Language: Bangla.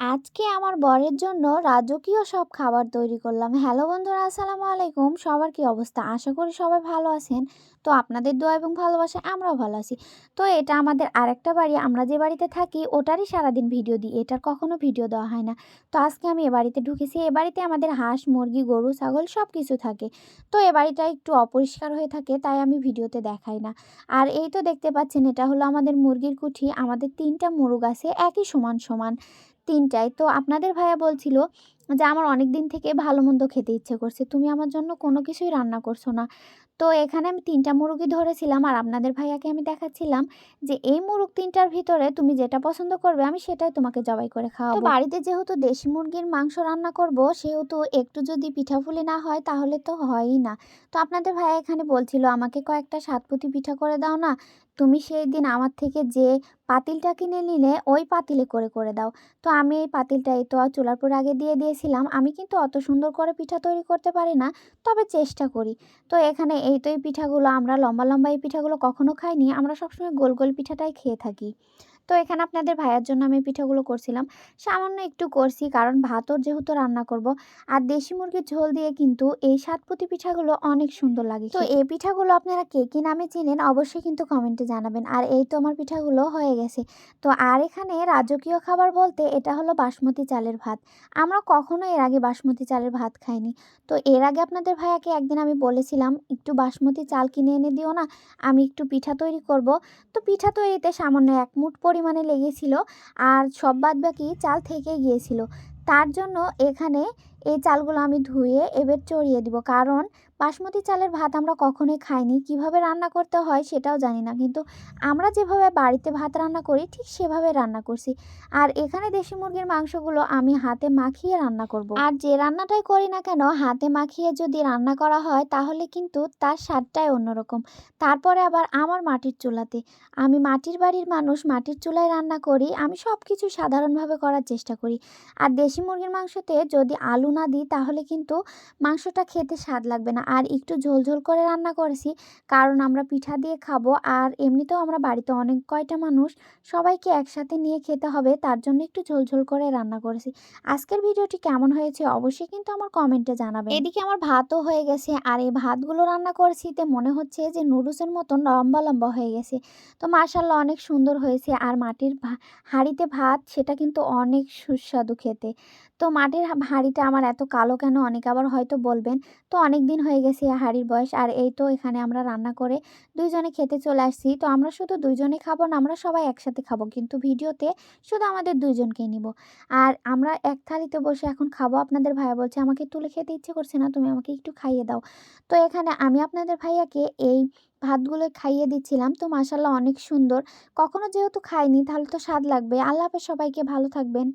আজকে আমার বরের জন্য রাজকীয় সব খাবার তৈরি করলাম। হ্যালো বন্ধুরা, আসসালামু আলাইকুম। সবার কি অবস্থা? আশা করি সবাই ভালো আছেন। তো আপনাদের দোয়া এবং ভালোবাসায় আমরাও ভালো আছি। তো এটা আমাদের আরেকটা বাড়ি। আমরা যে বাড়িতে থাকি, ওটারই সারাদিন ভিডিও দিই। এটার কখনো ভিডিও দেওয়া হয় না। তো আজকে আমি এ বাড়িতে ঢুকেছি। এ বাড়িতে আমাদের হাঁস, মুরগি, গরু, ছাগল সব কিছু থাকে। তো এ বাড়িটা একটু অপরিষ্কার হয়ে থাকে, তাই আমি ভিডিওতে দেখাই না। আর এই তো দেখতে পাচ্ছেন, এটা হলো আমাদের মুরগির কুঠি। আমাদের তিনটা মুরগ আছে, একই সমান সমান। তিনটায়। তো আপনাদের ভাইয়া বলছিল যে আমার অনেক দিন থেকে ভালো মন্দ খেতে ইচ্ছে করছে। তুমি আমার জন্য কোনো কিছুই রান্না করছ না। তো এখানে আমি তিনটা মুরগি ধরেছিলাম আর আপনাদের ভাইয়াকে আমি দেখাচ্ছিলাম যে এই মুরগ তিনটার ভিতরে তুমি যেটা পছন্দ করবে আমি সেটাই তোমাকে জবাই করে খাওয়াবো। বাড়িতে যেহেতু দেশি মুরগির মাংস রান্না করব সেহেতু একটু যদি পিঠাফুলি না হয় তাহলে তো হয়ই না। তো আপনাদের ভাইয়া এখানে বলছিল আমাকে কয়েকটা সাতপুতি পিঠা করে দাও না। তুমি সেই দিন আমার থেকে যে পাতিলটা কিনে নিলে ওই পাতিলে করে করে দাও। তো আমি এই পাতিলটা এই তো চুলার পর আগে দিয়ে দিয়েছিলাম আমি কিন্তু অত সুন্দর করে পিঠা তৈরি করতে পারি না, তবে চেষ্টা করি। তো এখানে এই তো এই পিঠাগুলো, আমরা লম্বা লম্বা এই পিঠাগুলো কখনো খাইনি, আমরা সবসময় গোল গোল পিঠাটাই খেয়ে থাকি। তো এখানে আপনাদের ভাইয়ার জন্য আমি পিঠাগুলো করছিলাম। সামান্য একটু করছি কারণ ভাতও যেহেতু রান্না করব আর দেশি মুরগির ঝোল দিয়ে কিন্তু এই সাতপুতি পিঠাগুলো অনেক সুন্দর লাগে তো এই পিঠাগুলো আপনারা কে কী নামে চিনেন অবশ্যই কিন্তু কমেন্টে জানাবেন। আর এই তো আমার পিঠাগুলো হয়ে গেছে। তো আর এখানে রাজকীয় খাবার বলতে এটা হলো বাসমতি চালের ভাত। আমরা কখনো এর আগে বাসমতি চালের ভাত খাইনি। তো এর আগে আপনাদের ভাইয়াকে একদিন আমি বলেছিলাম একটু বাসমতি চাল কিনে এনে দিও না আমি একটু পিঠা তৈরি করব। তো পিঠা তৈরিতে সামান্য এক মুঠ পরিমাণে লেগেছিল আর সব বাদ বাকি চাল থেকে গিয়েছিল। তার জন্য এখানে এই চালগুলো আমি ধুয়ে এবার চড়িয়ে দিব। কারণ বাসমতি চালের ভাত আমরা কখনোই খাইনি। কীভাবে রান্না করতে হয় সেটাও জানি না। কিন্তু আমরা যেভাবে বাড়িতে ভাত রান্না করি, ঠিক সেভাবে রান্না করছি। আর এখানে দেশি মুরগির মাংসগুলো আমি হাতে মাখিয়ে রান্না করব। আর যে রান্নাটাই করি না কেন, হাতে মাখিয়ে যদি রান্না করা হয়, তাহলে কিন্তু তার স্বাদটাই অন্যরকম। তারপরে আবার আমার মাটির চুলাতে। আমি মাটির বাড়ির মানুষ, মাটির চুলায় রান্না করি। আমি সব কিছু সাধারণভাবে করার চেষ্টা করি। আর দেশি মুরগির মাংসতে যদি আলু না দিই, তাহলে কিন্তু মাংসটা খেতে স্বাদ লাগবে না। আর একটু ঝোল ঝোল করে রান্না করেছি, কারণ আমরা পিঠা দিয়ে খাব। আর এমনিতেও আমরা বাড়িতে অনেক কয়টা মানুষ, সবাইকে একসাথে নিয়ে খেতে হবে, তার জন্য একটু ঝোল ঝোল করে রান্না করেছি। আজকের ভিডিওটি কেমন হয়েছে অবশ্যই কিন্তু আমার কমেন্টে জানাবেন। এদিকে আমার ভাতও হয়ে গেছে, আর এই ভাতগুলো রান্না করেছি, তে মনে হচ্ছে যে নুডলসের মতন লম্বা লম্বা হয়ে গেছে। তো মার্শাল্লাহ অনেক সুন্দর হয়েছে, আর মাটির হাঁড়িতে ভাত, সেটা কিন্তু অনেক সুস্বাদু খেতে। তো মাটির হাঁড়িটা আমার এত কালো কেন? অনেক আবার হয়তো বলবেন, তো অনেক দিন হয়ে গেছে হাঁড়ির বয়স, আর এই তো এখানে আমরা রান্না করে দুইজনে খেতে চলে আসছি। তো আমরা শুধু দুইজনে খাব না, আমরা সবাই একসাথে খাব। কিন্তু ভিডিওতে শুধু আমাদের দুইজনকেই নিব। আর আমরা এক থালিতে বসে এখন খাব। আপনাদের ভাইয়া বলছে, আমাকে তুলে খেতে ইচ্ছে করছে না, তুমি আমাকে একটু খাইয়ে দাও। তো এখানে আমি আপনাদের ভাইয়াকে এই ভাতগুলো খাইয়ে দিচ্ছিলাম। তো মাসাল্লাহ অনেক সুন্দর। কখনো যেহেতু খাইনি, তাহলে তো স্বাদ লাগবে। আল্লাহ সবাইকে ভালো থাকবেন।